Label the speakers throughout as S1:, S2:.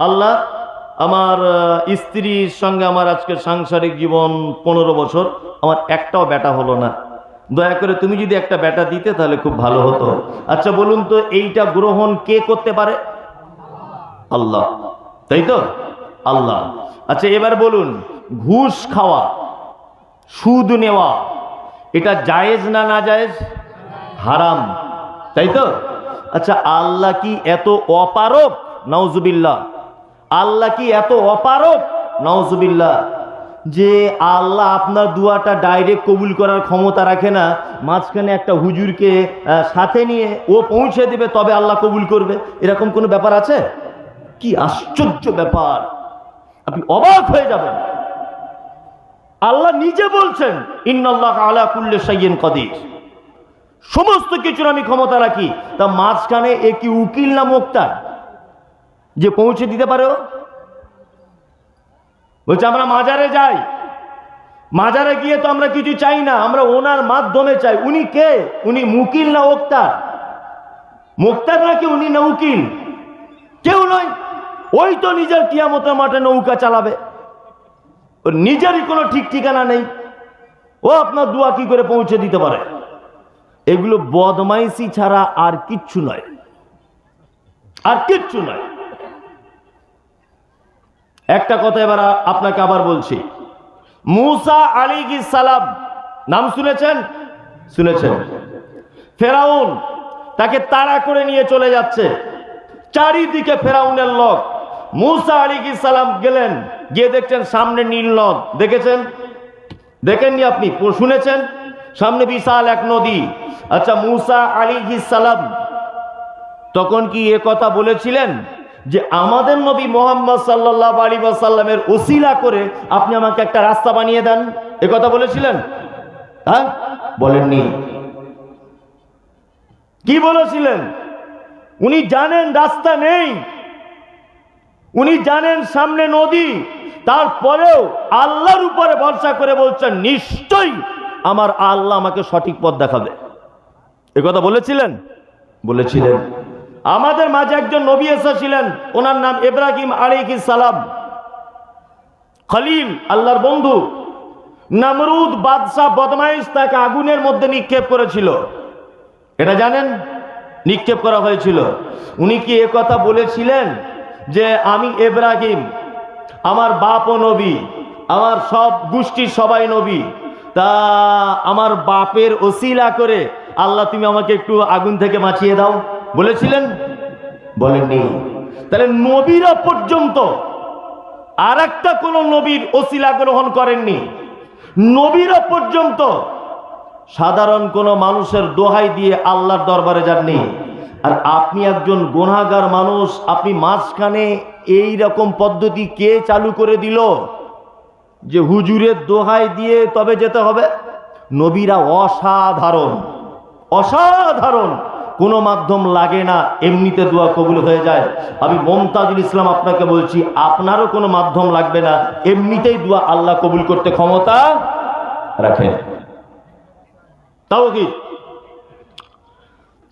S1: আল্লাহ, আমার স্ত্রীর সঙ্গে আমার আজকে সাংসারিক জীবন পনেরো বছর, আমার একটাও বেটা হলো না। দয়া করে তুমি যদি একটা ব্যাটা দিতে তাহলে খুব ভালো হতো। আচ্ছা বলুন তো, এইটা গ্রহণ কে করতে পারে? আল্লাহ। তাই তো? আল্লাহ। আচ্ছা এবার বলুন, ঘুষ খাওয়া, সুদ নেওয়া, এটা জায়েজ না না জায়েজ? হারাম। তাই তো? আচ্ছা আল্লাহ কি এত অপারক নওজুবিল্লাহ আল্লাহ কি এত অপারক নওজুবিল্লাহ যে আল্লাহ আপনার দুয়াটা ডাইরেক্ট কবুল করার ক্ষমতা রাখে না, মাঝখানে একটা হুজুরকে সাথে নিয়ে ও পৌঁছে দেবে, তবে আল্লাহ কবুল করবে। এরকম কোনো ব্যাপার আছে? কি আশ্চর্য ব্যাপার। আপনি অবাক হয়ে যাবেন। আল্লাহ নিজে বলছেন, ইন্নাল্লাহ আলা কুল্লে সাইয়েন কদির। সমস্ত কিছুর আমি ক্ষমতা রাখি। তা মাঝখানে এ কি উকিল না মোক্তার? যে পৌঁছে দিতে পারে? বলছে, আমরা মাজারে যাই। মাজারে গিয়ে তো আমরা কিছু চাই না, আমরা ওনার মাধ্যমে চাই। উনি কে? উনি মুকিল না ওক্তার মোক্তার নাকি উনি না উকিল? কেউ নয়। ওই তো নিজের কিয়ামতের মাঠে নৌকা চালাবে। ওর নিজেরই কোনো ঠিক ঠিকানা নেই। ও আপনার দোয়া কি করে পৌঁছে দিতে পারে? এগুলো বদমাইশি ছাড়া আর কিচ্ছু নয়। আর কিচ্ছু নয়। একটা কথা এবার আপনাকে আবার বলছি। মুসা আলী সালাম, নাম শুনেছেন? শুনেছেন। ফেরাউন তাকে তাড়া করে নিয়ে চলে যাচ্ছে। চারিদিকে ফেরাউনের লোক। মুসা আলী সালাম গেলেন, গিয়ে দেখছেন সামনে নীল নদ। দেখেছেন? দেখেননি আপনি? শুনেছেন? সামনে বিশাল এক নদী। আচ্ছা মুসা আলী সালাম তখন কি এ কথা বলেছিলেন? যে আমাদের নবী মোহাম্মদ সাল্লাহ আলী সাল্লামের ওসিলা করে আপনি আমাকে একটা রাস্তা বানিয়ে দেন। এ কথা বলেছিলেন? হ্যাঁ? বলেননি। কি বলেছিলেন? উনি জানেন রাস্তা নেই। উনি জানেন সামনে নদী। তারপরেও আল্লাহর উপরে ভরসা করে বলছেন, নিশ্চয়ই আমার আল্লাহ আমাকে সঠিক পথ দেখাবে। এ কথা বলেছিলেন? বলেছিলেন। আমাদের মাঝে একজন নবী এসেছিলেন, ওনার নাম ইব্রাহিম আলাইহিস সালাম। খলিল, আল্লাহর বন্ধু। নামরুদ বাদশাহ বদমাইশ তাকে আগুনের মধ্যে নিক্ষেপ করেছিল। এটা জানেন? নিক্ষেপ করা হয়েছিল। উনি কি এ কথা বলেছিলেন যে, আমি এব্রাহিম আমার বাপও নবী, আমার সব গোষ্ঠীর সবাই নবী। তা আমার বাপের ওসিলা করে আল্লাহ, তুমি আমাকে একটু আগুন থেকে বাঁচিয়ে দাও। বলেছিলেন? বলেননি। তাহলে নবীরা পর্যন্ত আর একটা কোনো নবীর ওসিলা গ্রহণ করেননি। নবীরা পর্যন্ত সাধারণ কোনো মানুষের দোহাই দিয়ে আল্লাহর দরবারে যাননি। আর আপনি একজন গোনাগার মানুষ, আপনি মাঝখানে এই রকম পদ্ধতি কে চালু করে দিল? যে হুজুরের দোহাই দিয়ে তবে যেতে হবে? নবীরা অসাধারণ অসাধারণ। কোনো মাধ্যম লাগে না, এমনিতে দোয়া কবুল হয়ে যায়। আমি মমতাজুল ইসলাম আপনাকে বলছি, আপনারও কোনো মাধ্যম লাগবে না, এমনিতেই দোয়া আল্লাহ কবুল করতে ক্ষমতা রাখেন। তাওগিদ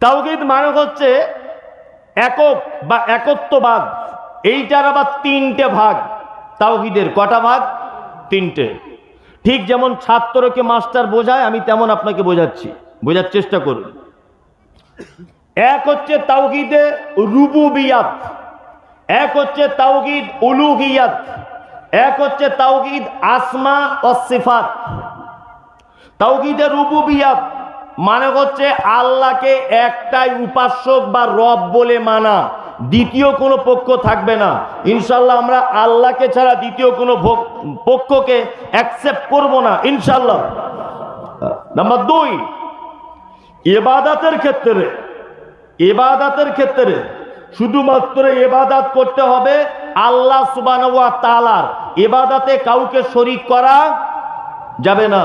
S1: তাওগিদ মানে হচ্ছে একক বা একত্ববাদ। এইটার আবার তিনটে ভাগ। তাওহিদের কটা ভাগ? তিনটে। ঠিক যেমন ছাত্রকে মাস্টার বোঝায়, আমি তেমন আপনাকে বোঝাচ্ছি। বোঝার চেষ্টা করুন। এক হচ্ছে তাওহিদে রুবুবিয়াত, এক হচ্ছে তাওহিদ উলুহিয়াত, এক হচ্ছে তাওহিদ আসমা ও সিফাত। তাওহিদে রুবুবিয়াত মানে হচ্ছে আল্লাহকে একটাই উপাসক বা রব বলে মানা, দ্বিতীয় কোনো পক্ষ থাকবে না। ইনশাল্লাহ আমরা আল্লাহকে ছাড়া দ্বিতীয় কোনো পক্ষকে অ্যাকসেপ্ট করব না ইনশাল্লাহ নাম্বার দুই এবাদাতের ক্ষেত্রে এবাদাতের ক্ষেত্রে শুধুমাত্র এবাদাত করতে হবে আল্লাহ সুবান তালার এবাদাতে কাউকে শরিক করা যাবে না।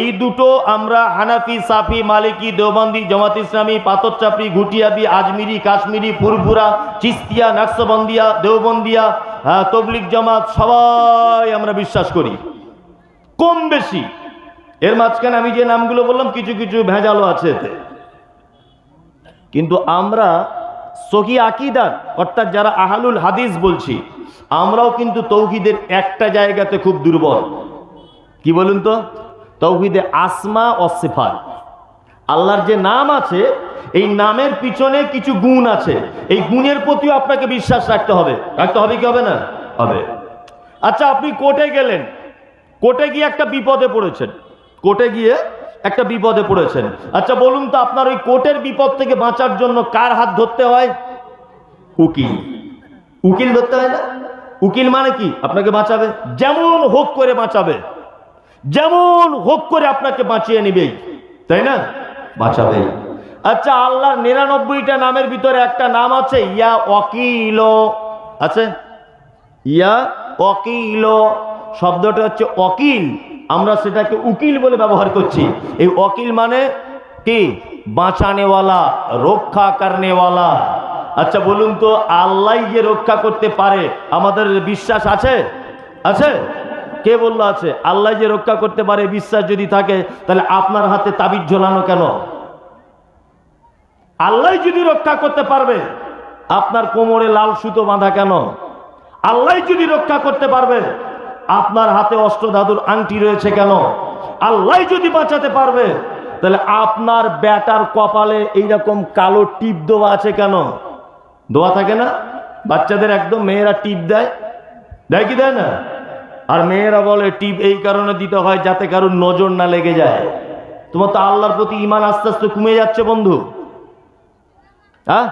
S1: এই দুটো আমরা হানাফি, সাফি, মালিকি, দেওবন্দি, জামাত ইসলামী, পাথরচাপড়ি, ঘুটিয়াবি, আজমিরি, কাশ্মীরি, ফুরফুরা, চিস্তিয়া, নাকশবন্দিয়া, দেওবন্দিয়া তবলিক জামাত সবাই আমরা বিশ্বাস করি। কম বেশি এর মাঝখানে আমি যে নামগুলো বললাম, কিছু কিছু ভেজালও আছে এতে। কিন্তু আমরা সহি আকিদার, অর্থাৎ যারা আহালুল হাদিস বলছি, আমরাও কিন্তু তৌহিদের একটা জায়গাতে খুব দুর্বল। কি বলুন তো? তৌহিদে আসমা ও সিফাত। আল্লাহর যে নাম আছে, এই নামের পিছনে কিছু গুণ আছে। এই গুণের প্রতিও আপনাকে বিশ্বাস রাখতে হবে। রাখতে হবে কি হবে না? হবে। আচ্ছা আপনি কোর্টে গেলেন। কোর্টে গিয়ে একটা বিপদে পড়েছেন। কোর্টে গিয়ে একটা বিপদে পড়েছেন। আচ্ছা বলুন তো আপনার ওই কোর্টের বিপদ থেকে বাঁচার জন্য কার হাত ধরতে হয়? উকিল। উকিল ধরতে হয় না? উকিল মানে কি? আপনাকে বাঁচাবে? যেমন হোক করে বাঁচাবে। যেমন হোক করে আপনাকে বাঁচিয়ে নিবেই তাই না? বাঁচাবে। আচ্ছা আল্লাহর নিরানব্বইটা নামের ভিতরে একটা নাম আছে, ইয়া অকিল আছে? ইয়া অকিল শব্দটা হচ্ছে অকিল আমরা সেটাকে উকিল বলে ব্যবহার করছি। এই অকিল মানে কি? বাঁচানেওয়ালা, রক্ষা করনেওয়ালা। আচ্ছা বলুন তো, আল্লাহ যে রক্ষা করতে পারে, আমাদের বিশ্বাস আছে? আছে? কে বলল আছে? আল্লাহ যে রক্ষা করতে পারে, বিশ্বাস যদি থাকে, তাহলে আপনার হাতে তাবিজ ঝোলানো কেন? আল্লাহ যদি রক্ষা করতে পারবে, আপনার কোমরে লাল সুতো বাঁধা কেন? আল্লাহ যদি রক্ষা করতে পারবে আপনার হাতে অষ্টধাতুর আংটি রয়েছে কেন? আল্লাহ যদি বাঁচাতে পারবে, তাহলে আপনার ব্যাটার কপালে এইরকম কালো টিপ দেওয়া আছে কেন? দোয়া থাকে না? বাচ্চাদের একদম মেয়েরা টিপ দেয়। দেয় কি দেয় না? আর মেয়েরা বলে, টিপ এই কারণে দিতে হয় যাতে কারোর নজর না লেগে যায়। তোমার তো আল্লাহর প্রতি ইমান আস্তে আস্তে কমে যাচ্ছে বন্ধু। হ্যাঁ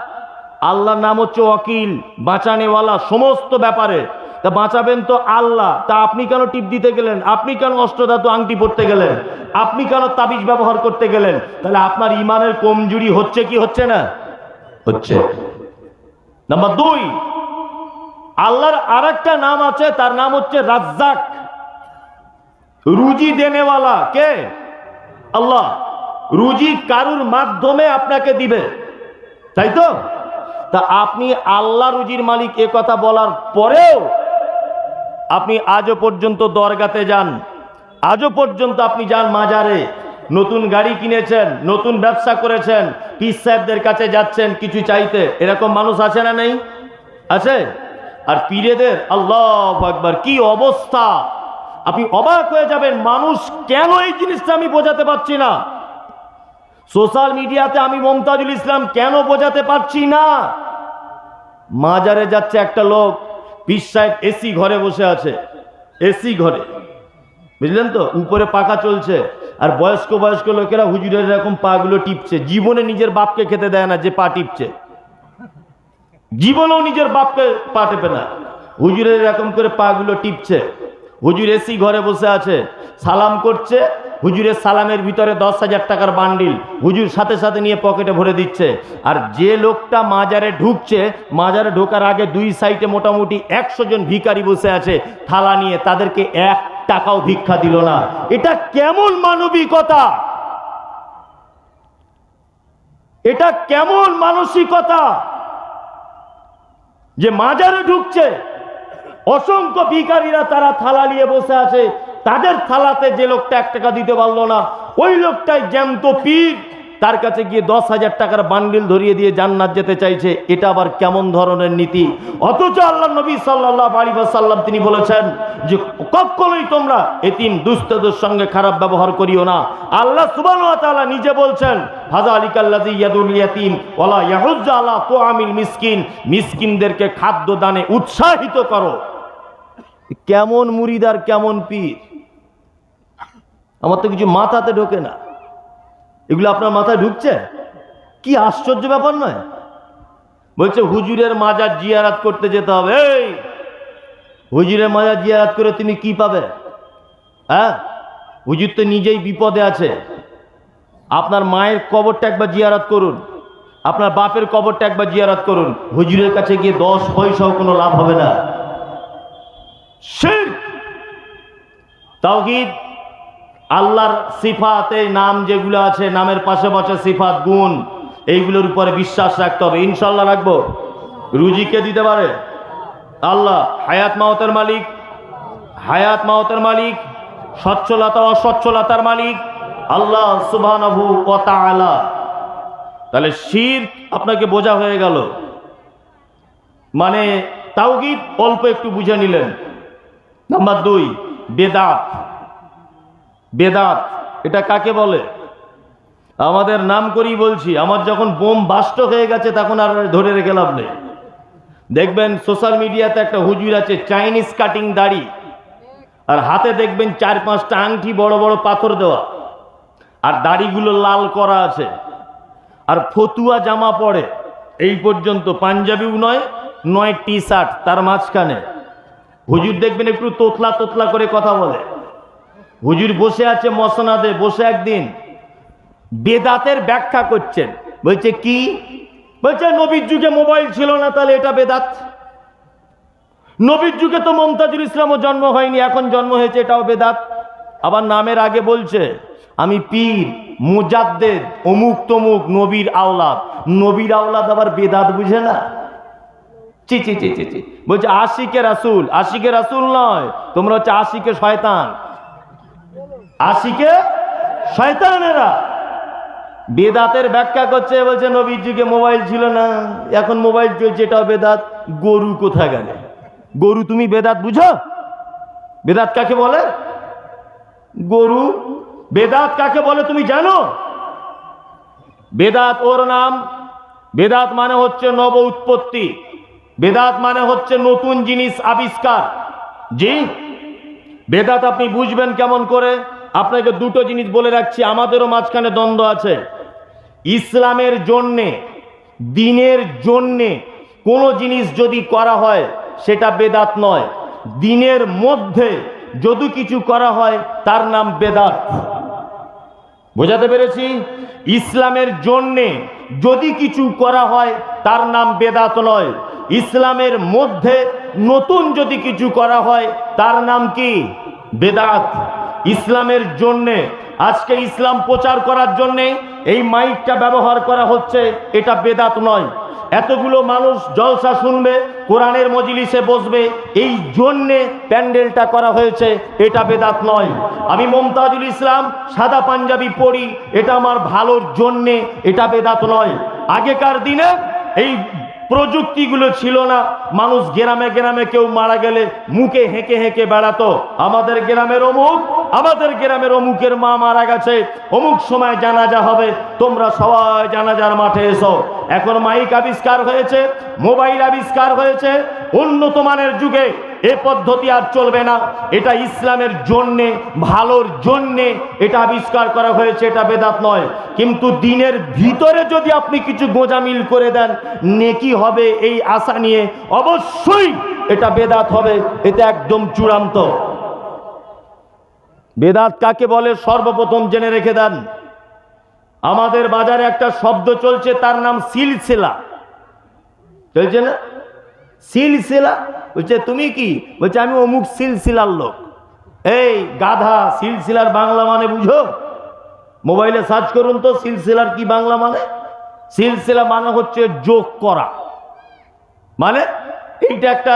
S1: আল্লাহর নাম হচ্ছে ওয়াকিল, বাঁচানেওয়ালা, সমস্ত ব্যাপারে। তা বাঁচাবেন তো আল্লাহ। তা আপনি কেন টিপ দিতে গেলেন? আপনি কেন অষ্টধাতু আংটি পড়তে গেলেন? আপনি কেন তাবিজ ব্যবহার করতে গেলেন? তাহলে আপনার ইমানের কমজুরি হচ্ছে কি হচ্ছে না? হচ্ছে। নাম্বার দুই, আল্লাহর আর নাম আছে, তার নাম হচ্ছে রাজ্জাক। রুজি দেনেওয়ালা। কে? আল্লাহ। রুজি কারুর মাধ্যমে আপনাকে দিবে। তাই তো? তা আপনি আল্লাহ রুজির মালিক এ কথা বলার পরেও আপনি আজও পর্যন্ত দরগাতে যান। আজও পর্যন্ত আপনি যান মাজারে। নতুন গাড়ি কিনেছেন, নতুন ব্যবসা করেছেন পিস সাহেবদের কাছে যাচ্ছেন কিছু চাইতে। এরকম মানুষ আছে না নেই? আছে? আর পীরেদের, আল্লাহ একবার কি অবস্থা? আপনি অবাক হয়ে যাবেন, মানুষ কেন এই জিনিসটা আমি বোঝাতে পারছি না? সোশ্যাল মিডিয়াতে আমি মমতাজুল ইসলাম কেন বোঝাতে পারছি না? মাজারে যাচ্ছে একটা লোক পিস সাহেব এসি ঘরে বসে আছে। এসি ঘরে। বুঝলেন তো? উপরে পাকা চলছে। আর বয়স্ক বয়স্ক লোকেরা হুজুরের এরকম পাগুলো টিপছে। জীবনে নিজের বাপকে খেতে দেয় না, যে পা টিপছে। জীবনেও নিজের বাপকে পা টেপে না। হুজুরের এরকম করে পাগুলো টিপছে। হুজুর এসি ঘরে বসে আছে। সালাম করছে। হুজুরের সালামের ভিতরে দশ হাজার টাকার বান্ডিল হুজুর সাথে সাথে নিয়ে পকেটে ভরে দিচ্ছে। আর যে লোকটা মাজারে ঢুকছে, মাজারে ঢোকার আগে দুই সাইডে মোটামুটি একশো জন ভিখারি বসে আছে, থালা নিয়ে তাদেরকে এক টাকাও ভিক্ষা দিল না। এটা কেমন মানবিকতা? এটা কেমন মানসিকতা? যে মাজারে ঢুকছে, অসংখ্য ভিকারীরা তারা থালা নিয়ে বসে আছে তাদের থালাতে যে লোকটা এক টাকা দিতে পারল না, ওই লোকটাই জ্যান্ত পীর। তার কাছে গিয়ে দশ হাজার টাকার বান্ডিল ধরিয়ে দিয়ে জান্নাত যেতে চাইছে। এটা আবার কেমন ধরনের নীতি? অথচ আল্লাহ নবী সাল্লাহ আলী সাল্লাম তিনি বলেছেন যে, কখনোই তোমরা এতিম দুস্থদের সঙ্গে খারাপ ব্যবহার করিও না। আল্লাহ সুবাহ নিজে বলছেন হাজা আলিকাল্লাজি ইয়াদুল ওলা ইয়াহুজ্জা তো আমিল মিসকিন। মিসকিনদেরকে খাদ্য দানে উৎসাহিত করো। কেমন মুরিদার কেমন পীর। আমার তো কিছু মাথাতে ঢোকে না। এগুলো আপনার মাথায় ঢুকছে? কি আশ্চর্য ব্যাপার নয়? বলছে, হুজুরের মাজার জিয়ারাত করতে যেতে হবে। এই, হুজুরের মাজার জিয়ারাত করে তুমি কি পাবে? হ্যাঁ? হুজুর তো নিজেই বিপদে আছে। আপনার মায়ের কবরটা একবার জিয়ারাত করুন। আপনার বাপের কবরটা একবার জিয়ারাত করুন। হুজুরের কাছে গিয়ে দশ পয়সাও কোনো লাভ হবে না। শিরক! তাওহীদ! আল্লাহর সিফাতে নাম যেগুলো আছে, নামের পাশে পাশে সিফাত, গুণ, এইগুলোর উপরে বিশ্বাস রাখতে হবে। ইনশাল্লাহ রাখব। রুজিকে দিতে পারে? আল্লাহ। হায়াত মাওতের মালিক, হায়াত মাওতের মালিক, সচ্ছলতা, অসচ্ছলতার মালিক, আল্লাহ সুবহানাহু ওয়া তাআলা। তাহলে শির আপনাকে বোঝা হয়ে গেল। মানে তাওগিদ অল্প একটু বুঝে নিলেন। নাম্বার দুই, বেদাত। বেদাত, এটা কাকে বলে? আমাদের নাম করেই বলছি, আমার যখন বোম বাস্ট হয়ে গেছে তখন আর ধরে রেখে লাভ নেই। দেখবেন সোশ্যাল মিডিয়াতে একটা হুজুর আছে, চাইনিজ কাটিং দাড়ি, আর হাতে দেখবেন চার পাঁচটা আংটি বড় বড় পাথর দেওয়া, আর দাড়িগুলো লাল করা আছে, আর ফতুয়া জামা পরে, এই পর্যন্ত পাঞ্জাবিও নয় নয় টি শার্ট তার মাঝখানে। হুজুর দেখবেন একটু তোতলা তোতলা করে কথা বলে। হুজুর বসে আছে মসনাদে, বসে একদিন। বেদাতের ব্যাখ্যা করছেন। বলছে, কি? বলছে, নবীর যুগে মোবাইল ছিল না, তাহলে এটা বেদাত। নবীর যুগে তো মমতাজুল ইসলামও জন্ম হয়নি, এখন জন্ম হয়েছে, এটাও বেদাত। আবার নামের আগে বলছে, আমি পীর, মুজাদ্দেদ, অমুক তমুক, নবীর আওলাদ। নবীর আওলাদ আবার বেদাত বুঝে না? চি চি চি চি চি। বলছে, আশিকে রাসুল আশিকে রাসুল নয়, তোমরা হচ্ছে আশিকে শয়তান। আশিকে শয়তানেরা। বেদাতের ব্যাখ্যা করছে, বলছে নবীর যুগে মোবাইল ছিল না, এখন মোবাইল চলছে, এটাও বেদাত। গরু কোথা গেলে গরু তুমি বেদাত বুঝো? বেদাত কাকে বলে? গরু বেদাত কাকে বলে তুমি জানো? বেদাত ওর নাম। বেদাত মানে হচ্ছে নব উৎপত্তি। বেদাত মানে হচ্ছে নতুন জিনিস আবিষ্কার। জি? বেদাত আপনি বুঝবেন কেমন করে? আপনাকে দুটো জিনিস বলে রাখছি, আমাদেরও মাঝখানে দ্বন্দ্ব আছে। ইসলামের জন্যে, দিনের জন্যে কোনো জিনিস যদি করা হয়, সেটা বেদাত নয়। দিনের মধ্যে যদি কিছু করা হয়, তার নাম বেদাত। বোঝাতে পেরেছি? ইসলামের জন্যে যদি কিছু করা হয়, তার নাম বেদাত নয়। ইসলামের মধ্যে নতুন যদি কিছু করা হয়, তার নাম কি? বেদাত। ইসলামের জন্যে, আজকে ইসলাম প্রচার করার জন্যে এই মাইকটা ব্যবহার করা হচ্ছে, এটা বেদাত নয়। এতগুলো মানুষ জলসা শুনবে, কোরআনের মজলিসে বসবে, এই জন্যে প্যান্ডেলটা করা হয়েছে, এটা বেদাত নয়। আমি মমতাজুল ইসলাম সাদা পাঞ্জাবি পরি, এটা আমার ভালোর জন্যে, এটা বেদাত নয়। আগেকার দিনে এই প্রযুক্তিগুলো ছিল না। মানুষ গ্রামে গ্রামে কেউ মারা গেলে মুখে হেঁকে হেঁকে বেড়াতো। আমাদের গ্রামের অমুক, আমাদের গ্রামের অমুকের মা মারা গেছে। অমুক সময় জানাজা হবে, তোমরা সবাই জানাজার মাঠে এসো। এখন মাইক আবিষ্কার হয়েছে, মোবাইল আবিষ্কার হয়েছে। উন্নত মানের যুগে এ পদ্ধতি আর চলবে না। এটা ইসলামের জন্যে, ভালোর জন্যে এটা আবিষ্কার করা হয়েছে, এটা বেদাত নয়। কিন্তু দিনের ভিতরে যদি আপনি কিছু গোজামিল করে দেন, নেকি হবে এই আশা নিয়ে। অবশ্যই এটা বেদাত হবে এটা একদম চূড়ান্ত। বেদাত কাকে বলে সর্বপ্রথম জেনে রেখে দেন। আমাদের বাজারে একটা শব্দ চলছে, তার নাম সিলসিলা। চলছে না? সিলসিলা। বলছে, তুমি কি? বলছে, আমি অমুক সিলসিলার লোক। এই গাধা, সিলসিলার বাংলা মানে বুঝো? মোবাইলে সার্চ করুন তো, সিলসিলার কি বাংলা মানে? সিলসিলা মানে হচ্ছে যোগ করা। মানে এইটা একটা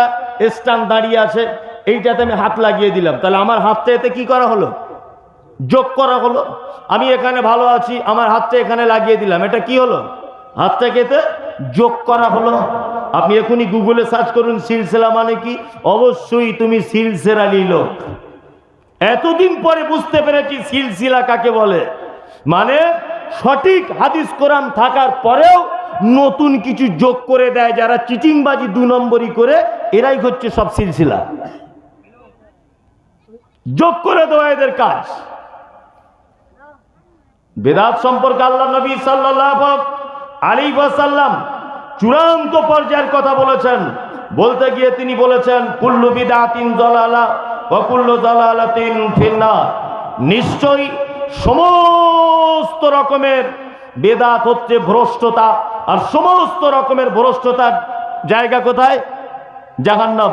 S1: স্টান দাঁড়িয়ে আছে, এইটাতে আমি হাত লাগিয়ে দিলাম। তাহলে আমার হাতটা এতে কি করা হলো? যোগ করা হলো। আমি এখানে ভালো আছি, আমার হাতটা এখানে লাগিয়ে দিলাম। এটা কি হলো? হাতটাকে এতে যোগ করা হলো। আপনি এখনই গুগলে সার্চ করুন সিলসিলা মানে কি? অবশ্যই তুমি সিলসিলালি লোক এতদিন পরে বুঝতে পেরেছি সিলসিলা কাকে বলে। মানে সঠিক হাদিস কোরআন থাকার পরেও নতুন কিছু যোগ করে দেয় যারা চিটিংবাজি দু নম্বরই করে, এরাই হচ্ছে সব সিলসিলা। যোগ করে দেওয়া এদের কাজ। বেদাত সম্পর্কে আল্লাহ নবী সাল্লাহ আলী ওয়াসাল্লাম চূড়ান্ত পর্যায়ের কথা বলেছেন। বলতে গিয়ে তিনি বলেছেন, কুল্লু বিদাতিন জলালা অকুল্লু জলালাতিন ফিন্না নিশ্চয়ই সমস্ত রকমের বেদাত হচ্ছে ভ্রষ্টতা, আর সমস্ত রকমের ভ্রষ্টতার জায়গা কোথায়? জাহান্নাম।